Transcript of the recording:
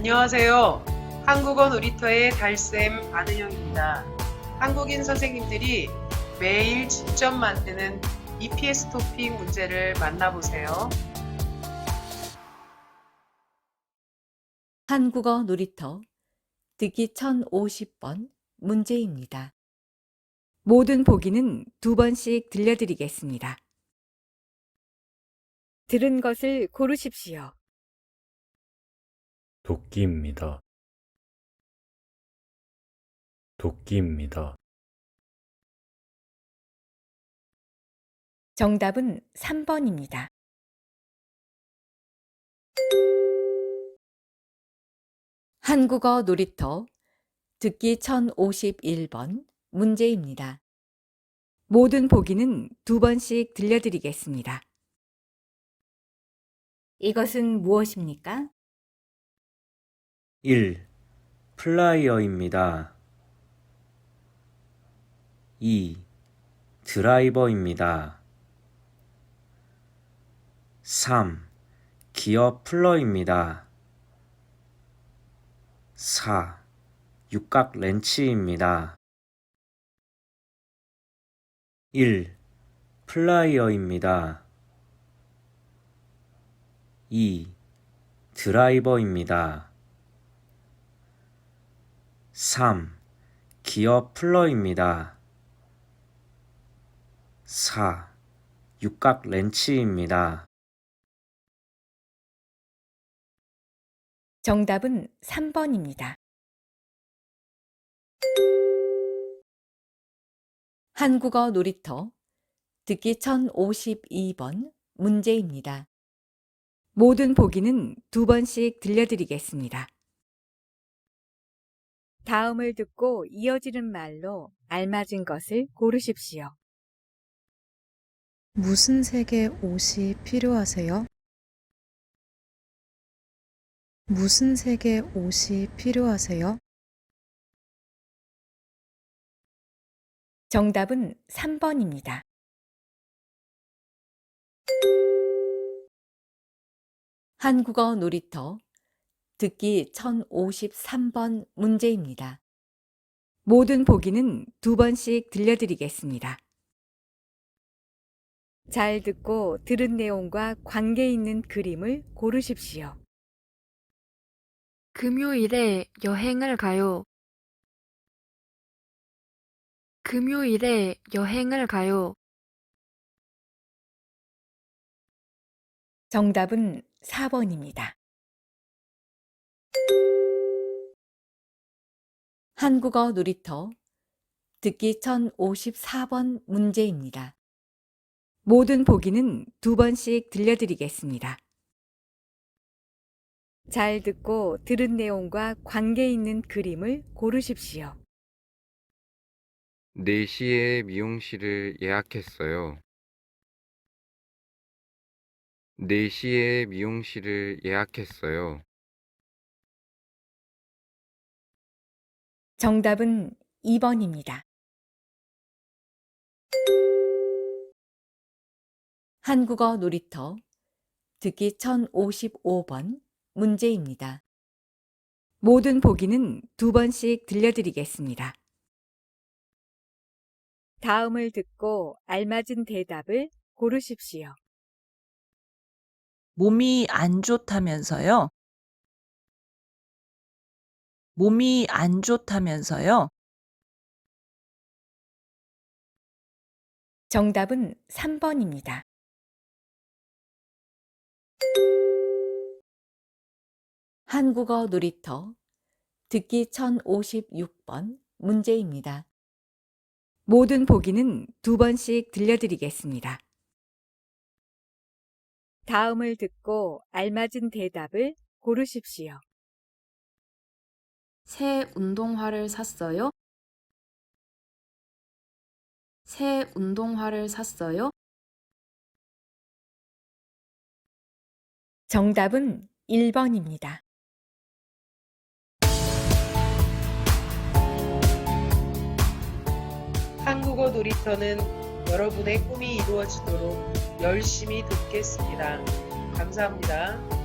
안녕하세요. 한국어 놀이터의 달쌤 안은영입니다. 한국인 선생님들이 매일 직접 만드는 EPS 토픽 문제를 만나보세요. 한국어 놀이터 듣기 1050번 문제입니다. 모든 보기는 두 번씩 들려드리겠습니다. 들은 것을 고르십시오. 도끼입니다. 도끼입니다. 정답은 3번입니다. 한국어 놀이터 듣기 1051번 문제입니다. 모든 보기는 두 번씩 들려드리겠습니다. 이것은 무엇입니까? 1. 플라이어입니다. 2. 드라이버입니다. 3. 기어 플러입니다. 4. 육각 렌치입니다. 1. 플라이어입니다. 2. 드라이버입니다. 3. 기어 플러입니다. 4. 육각 렌치입니다. 정답은 3번입니다. 한국어 놀이터 듣기 1052번 문제입니다. 모든 보기는 두 번씩 들려드리겠습니다. 다음을 듣고 이어지는 말로 알맞은 것을 고르십시오. 무슨 색의 옷이 필요하세요? 무슨 색의 옷이 필요하세요? 정답은 3번입니다. 한국어 놀이터 듣기 1053번 문제입니다. 모든 보기는 두 번씩 들려드리겠습니다. 잘 듣고 들은 내용과 관계 있는 그림을 고르십시오. 금요일에 여행을 가요. 금요일에 여행을 가요. 정답은 4번입니다. 한국어 놀이터 듣기 1054번 문제입니다. 모든 보기는 두 번씩 들려드리겠습니다. 잘 듣고 들은 내용과 관계 있는 그림을 고르십시오. 4시에 미용실을 예약했어요. 4시에 미용실을 예약했어요. 정답은 2번입니다. 한국어 놀이터 듣기 1055번 문제입니다. 모든 보기는 두 번씩 들려드리겠습니다. 다음을 듣고 알맞은 대답을 고르십시오. 몸이 안 좋다면서요? 몸이 안 좋다면서요? 정답은 3번입니다. 한국어 놀이터 듣기 1056번 문제입니다. 모든 보기는 두 번씩 들려드리겠습니다. 다음을 듣고 알맞은 대답을 고르십시오. 새 운동화를 샀어요? 새 운동화를 샀어요? 정답은 1번입니다. 한국어 놀이터는 여러분의 꿈이 이루어지도록 열심히 돕겠습니다. 감사합니다.